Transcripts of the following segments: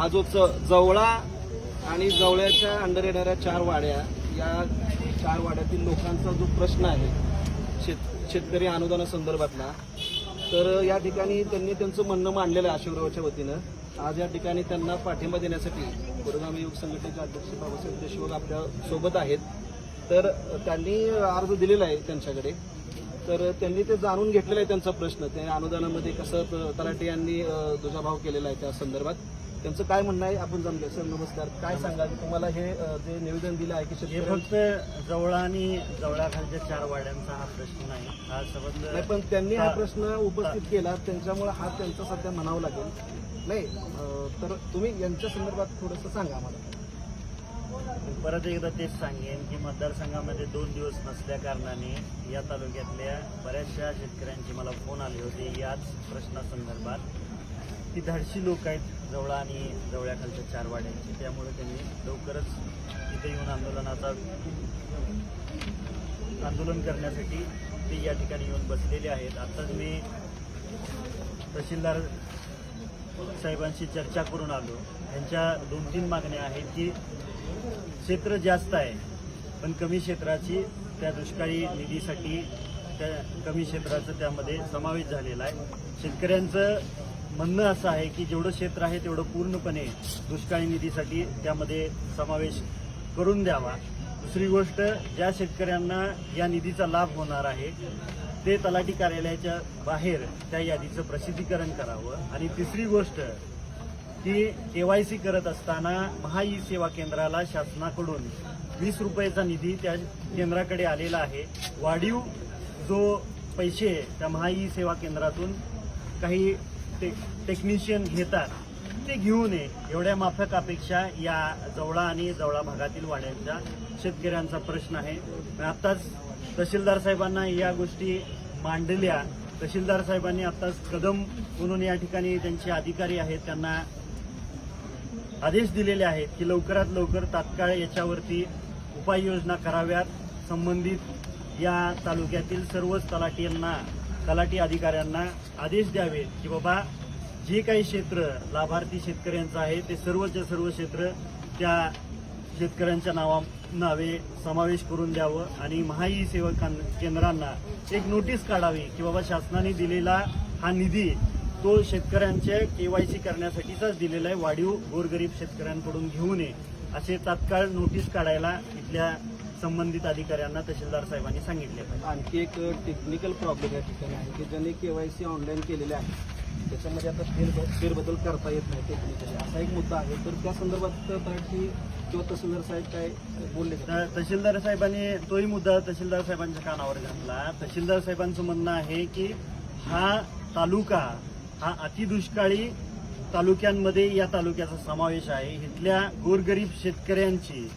हा जो च जवळा आणि जवळ्याच्या अंडर येणाऱ्या चार वाड्या या चार वाड्यातील लोकांचा जो प्रश्न आहे शेत शेतकरी अनुदानासंदर्भातला तर या ठिकाणी त्यांनी त्यांचं म्हणणं मांडलेलं आहे अशोकरावच्या वतीनं. आज या ठिकाणी त्यांना पाठिंबा देण्यासाठी पुरोगामी युग संघटनेचे अध्यक्ष बाबासाहेब देशमुख आपल्यासोबत आहेत. तर त्यांनी अर्ज दिलेला आहे त्यांच्याकडे. तर त्यांनी ते जाणून घेतलेलं आहे त्यांचा प्रश्न. ते अनुदानामध्ये कसं तलाटे यांनी दुजाभाव केलेला आहे त्या संदर्भात. त्यांचं काय म्हणणं आहे? आपण जाणूया सर नमस्कार. काय सांगाल? तुम्हाला हे जे निवेदन दिलं आहे की हे फक्त जवळ आणि जवळाखालच्या चार वाड्यांचा हा प्रश्न नाही. हा संबंध नाही पण त्यांनी हा प्रश्न उपस्थित केला. त्यांच्यामुळे हा त्यांचा सध्या म्हणावं लागेल. नाही तर तुम्ही यांच्या संदर्भात थोडंसं सांगा आम्हाला. परत एकदा तेच सांगेन की मतदारसंघामध्ये दोन दिवस नसल्या कारणाने या तालुक्यातल्या बऱ्याचशा शेतकऱ्यांचे मला फोन आले होते याच प्रश्नासंदर्भात. ती धाडशी लोक आहेत जवळ आणि जवळ्याखालच्या चार वाड्यांची. त्यामुळे त्यांनी लवकरच तिथे येऊन आंदोलनाचा आंदोलन करण्यासाठी ते या ठिकाणी येऊन बसलेले आहेत. आताच मी तहसीलदार साहेबांशी चर्चा करून आलो. त्यांच्या दोन तीन मागण्या आहेत की क्षेत्र जास्त आहे पण कमी क्षेत्राची त्या दुष्काळी निधीसाठी त्या कमी क्षेत्राचं त्यामध्ये समावेश झालेला आहे. शेतकऱ्यांचं म्हणणं असं आहे की जेवढं क्षेत्र आहे तेवढं पूर्णपणे दुष्काळी निधीसाठी त्यामध्ये समावेश करून द्यावा. दुसरी गोष्ट ज्या शेतकऱ्यांना या निधीचा लाभ होणार आहे ते तलाठी कार्यालयाच्या बाहेर त्या यादीचं प्रसिद्धीकरण करावं. आणि तिसरी गोष्ट की सी करत असताना महा ई सेवा केंद्राला शासनाकडून वीस रुपयाचा निधी त्या केंद्राकडे आलेला आहे. वाढीव जो पैसे त्या महा ई सेवा केंद्रातून काही टे टेक्निशियन घेतात ते घेऊ नये एवढ्या माफक अपेक्षा या जवळा आणि जवळा भागातील वाड्यांच्या शेतकऱ्यांचा प्रश्न आहे. आत्ताच तहसीलदार साहेबांना या गोष्टी मांडल्या. तहसीलदार साहेबांनी आत्ताच कदम म्हणून या ठिकाणी त्यांचे अधिकारी आहेत त्यांना आदेश दिलेले आहेत की लवकरात लवकर तात्काळ याच्यावरती उपाययोजना कराव्यात. संबंधित या तालुक्यातील सर्वच तलाठींना तलाठी अधिकाऱ्यांना आदेश द्यावे की बाबा जे काही क्षेत्र लाभार्थी शेतकऱ्यांचं आहे ते सर्वच्या सर्व क्षेत्र त्या शेतकऱ्यांच्या नावा नावे समावेश करून द्यावं आणि महाई सेवा केंद्रांना एक नोटीस काढावी की बाबा शासनाने दिलेला हा निधी तो शेतकऱ्यांचे के वाय सी करण्यासाठीचाच दिलेला आहे. वाढीव गोरगरीब शेतकऱ्यांकडून घेऊ नये. असे तात्काळ नोटीस काढायला इथल्या संबंधित अधिकाऱ्यांना तहसीलदार साहेबांनी सांगितले पाहिजे. आणखी एक टेक्निकल प्रॉब्लेम या ठिकाणी आहे की ज्यांनी केवायसी ऑनलाईन केलेले आहे. त्याच्यामध्ये आता फेर फेरबदल करता येत नाही टेक्निकली असा एक मुद्दा आहे. तर त्या संदर्भात तलाठी किंवा तहसीलदार साहेब काय बोलले तहसीलदार साहेबांनी तोही मुद्दा तहसीलदार साहेबांच्या कानावर घातला. तहसीलदार साहेबांचं म्हणणं आहे की हा तालुका हा अतिदुष्काळी तालुक्यांमध्ये या तालुक्याचा समावेश आहे. इथल्या गोरगरीब शेतकऱ्यांची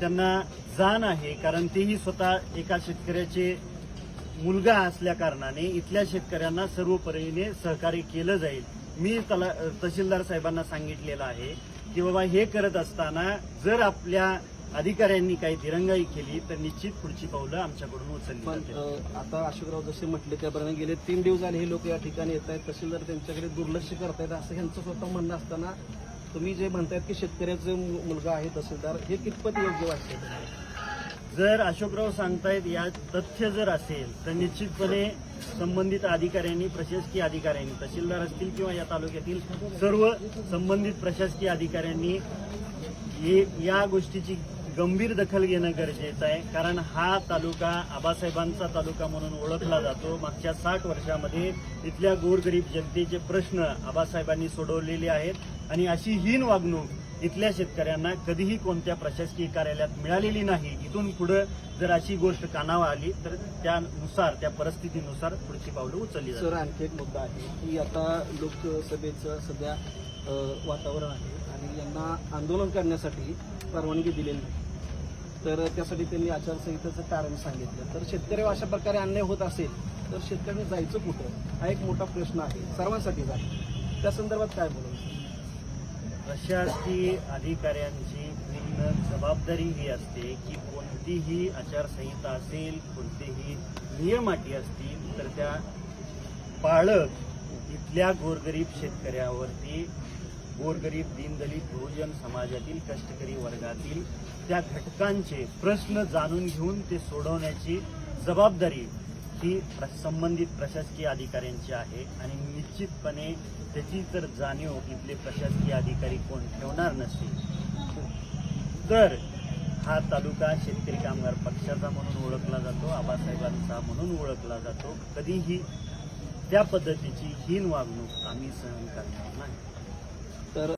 त्यांना जाण आहे कारण तेही स्वतः एका शेतकऱ्याचे मुलगा असल्या कारणाने इथल्या शेतकऱ्यांना सर्व परीने सहकार्य केलं जाईल. मी तला तहसीलदार साहेबांना सांगितलेलं आहे की बाबा हे करत असताना जर आपल्या अधिकाऱ्यांनी काही दिरंगाई केली तर निश्चित पुढची पावलं आमच्याकडून उचलली आता अशोकराव जसे म्हटले त्याप्रमाणे गेले तीन दिवस झाले हे लोक या ठिकाणी येत आहेत तहसीलदार त्यांच्याकडे दुर्लक्ष करतायत असं ह्यांचं स्वतः म्हणणं असताना तुम्ही जे म्हणतायत की शेतकऱ्याचे मु- मुलगा आहे तहसीलदार हे कितपत योग्य वाटते जर अशोकराव सांगतायत या तथ्य जर असेल तर निश्चितपणे संबंधित अधिकाऱ्यांनी प्रशासकीय अधिकाऱ्यांनी तहसीलदार असतील किंवा या तालुक्यातील सर्व संबंधित प्रशासकीय अधिकाऱ्यांनी हे या गोष्टीची गंभीर दखल घेणं गरजेचं आहे. कारण हा तालुका आबासाहेबांचा तालुका म्हणून ओळखला जातो. मागच्या साठ वर्षामध्ये इथल्या गोरगरीब जनतेचे प्रश्न आबासाहेबांनी सोडवलेले आहेत. आणि अशी हीन वागणूक इथल्या शेतकऱ्यांना कधीही कोणत्या प्रशासकीय कार्यालयात मिळालेली नाही. इथून पुढे जर अशी गोष्ट कानावर आली तर त्यानुसार त्या परिस्थितीनुसार पुढची पावलं उचलली सर आणखी एक मुद्दा आहे की आता लोकसभेचं सध्या वातावरण आहे आणि यांना आंदोलन करण्यासाठी परवानगी दिलेली नाही. तर त्यासाठी त्यांनी आचारसंहितेचं कारण सांगितलं. तर शेतकऱ्यावर अशा प्रकारे अन्याय होत असेल तर शेतकऱ्यांनी जायचं कुठं? हा एक मोठा प्रश्न आहे. सर्वांसाठीच आहे त्या संदर्भात काय बोलायचं प्रशासकीय अधिकाऱ्यांची भिन्न जबाबदारी ही असते की कोणतीही आचारसंहिता असेल कोणतेही नियम अटी असतील तर त्या पाळत इथल्या गोरगरीब शेतकऱ्यावरती गोरगरीब दीनदलित बहुजन समाजातील कष्टकरी वर्गातील त्या घटकांचे प्रश्न जाणून घेऊन ते सोडवण्याची जबाबदारी ही प्र- संबंधित प्रशासकीय अधिकाऱ्यांची आहे आणि निश्चितपणे त्याची जर जाणीव इथले प्रशासकीय अधिकारी कोण ठेवणार नसतील. तर हा तालुका शेतकरी कामगार पक्षाचा म्हणून ओळखला जातो आबासाहेबांचा म्हणून ओळखला जातो. कधीही त्या पद्धतीची हीन वागणूक आम्ही सहन करणार नाही.